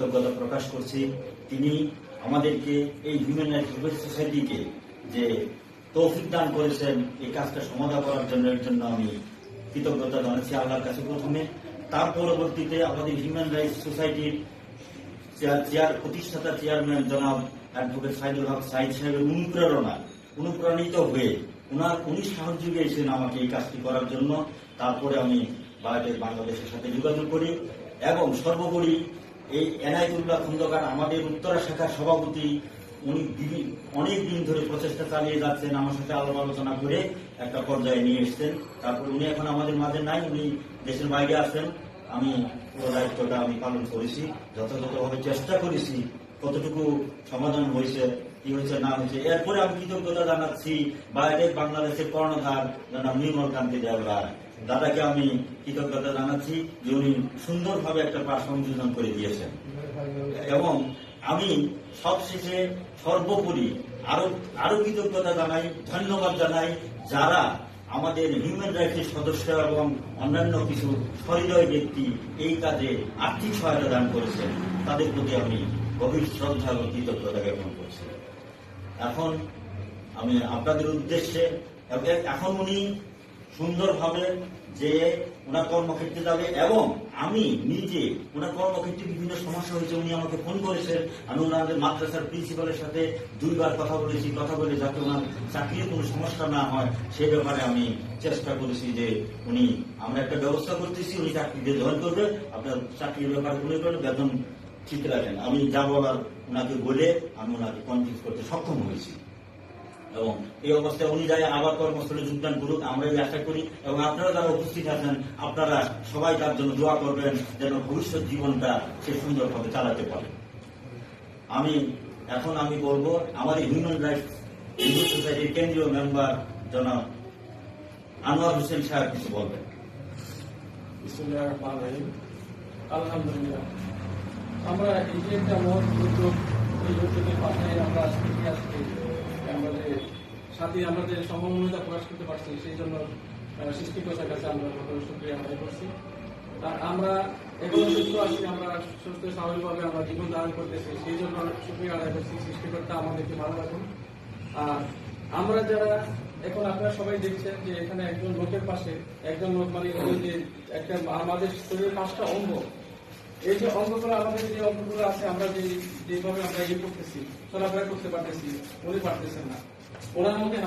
কৃতজ্ঞতা প্রকাশ করছি। তিনি আমাদেরকে এই হিউম্যান রাইটস সোসাইটিকে যে তৌফিক দান করেছেন, এই কাজটা সমাধান করার জন্য, এর জন্য আমি কৃতজ্ঞতা জানাচ্ছি আল্লাহর কাছে প্রথমে। তার পরবর্তীতে আমাদের হিউম্যান রাইটস সোসাইটির চেয়ার- প্রতিষ্ঠাতা চেয়ারম্যান জনাব অ্যাডভোকেট সাইদুল হক সাইদ সাহেবের অনুপ্রেরণা, অনুপ্রাণিত হয়ে উনার উনি সাহায্য পেয়েছেন আমাকে এই কাজটি করার জন্য। তারপরে আমি বায়োটেক বাংলাদেশের সাথে যোগাযোগ করি এবং সর্বোপরি এই এনায়তুল্লাহ খন্দকার আমাদের উত্তরা শাখার সভাপতি, উনি অনেক দিন ধরে প্রচেষ্টা চালিয়ে যাচ্ছেন, আমার সাথে আলাপ আলোচনা করে একটা পর্যায়ে নিয়ে এসছেন। তারপর উনি এখন আমাদের মাঝে নাই, উনি দেশের বাইরে আছেন। আমি পুরো দায়িত্বটা আমি পালন করেছি, যথাযথভাবে চেষ্টা করেছি, কতটুকু সমাধান হয়েছে, কি হয়েছে, না হয়েছে। এরপরে আমি কৃতজ্ঞতা জানাচ্ছি বাইরে বাংলাদেশের কর্ণধার জনাব নির্মল কান্তি দেওয়ার দাদাকে আমি কৃতজ্ঞতা জানাচ্ছি যে উনি সুন্দরভাবে একটা পাঠ সংযোজন করে দিয়েছেন। এবং আমি সবশেষে সর্বোপরি আরও আরও কৃতজ্ঞতা জানাই, ধন্যবাদ জানাই যারা আমাদের হিউম্যান রাইটসের সদস্য এবং অন্যান্য কিছু সহৃদয় ব্যক্তি এই কাজে আর্থিক সহায়তা দান করেছেন, তাদের প্রতি আমি গভীর শ্রদ্ধা এবং কৃতজ্ঞতা জ্ঞাপন করছি। এখন আমি আপনাদের উদ্দেশ্যে, এখন উনি সুন্দরভাবে যে ওনার কর্মক্ষেত্রে যাবে এবং আমি নিজে ওনার কর্মক্ষেত্রে বিভিন্ন সমস্যা হয়েছে, উনি আমাকে ফোন করেছেন। আমি ওনাদের মাদ্রাসার প্রিন্সিপালের সাথে দুইবার কথা বলেছি, কথা বলে যাতে ওনার চাকরির কোনো সমস্যা না হয়, সে ব্যাপারে আমি চেষ্টা করেছি যে উনি, আমরা একটা ব্যবস্থা করতেছি, উনি চাকরিতে জয়েন করবে, আপনার চাকরির ব্যাপারে উনি করে বেতন ঠিক রাখেন। আমি যা বলার ওনাকে বলে আমি ওনাকে কনভিন্স করতে সক্ষম হয়েছি। এবং এই অবস্থায় উনি যাই আবার কর্মস্থলে যোগদান করুক আমরা এই আশা করি। এবং আপনারা যারা উপস্থিত আছেন, আপনারা সবাই তার জন্য দোয়া করবেন যেন ভবিষ্যৎ জীবনটা সে সুন্দরভাবে চালাতে পারে। আমি, এখন আমি বলব আমাদের হিউম্যান রাইটস হিন্দু সোসাইটির কেন্দ্রীয় মেম্বার জনাব আনোয়ার হোসেন সাহেব কিছু বলবেন। আলহামদুলিল্লাহ। আমরা এই যে একটা মহৎ উদ্যোগ এই উদ্যোগের পাশে আমরা আজকে আমাদের সাথে আমাদের সম্ভাবনা প্রকাশ করতে পারছি, সেই জন্য সৃষ্টিকর্তার কাছে আমরা সকল শুক্রিয়া আদায় করছি। আমরা এখনও সুস্থ আছি, আমরা সুস্থ, স্বাভাবিকভাবে আমরা জীবন ধারণ করতেছি, সেই জন্য শুক্রিয়া আদায় করছি, সৃষ্টিকর্তা আমাদেরকে ভালো রাখুন। আর আমরা যারা এখন আপনারা সবাই দেখছেন যে এখানে একজন লোকের পাশে, একজন লোক মানে একটা আমাদের শরীরের পাঁচটা অঙ্গ এই যে অঙ্গগুলো আমাদের যে অঙ্গগুলো আছে, আমরা যে যেভাবে আমরা ইয়ে করতেছি, চলাফেরা করতে পারতেছি উনি পারতেছেন না। ওনার মধ্যে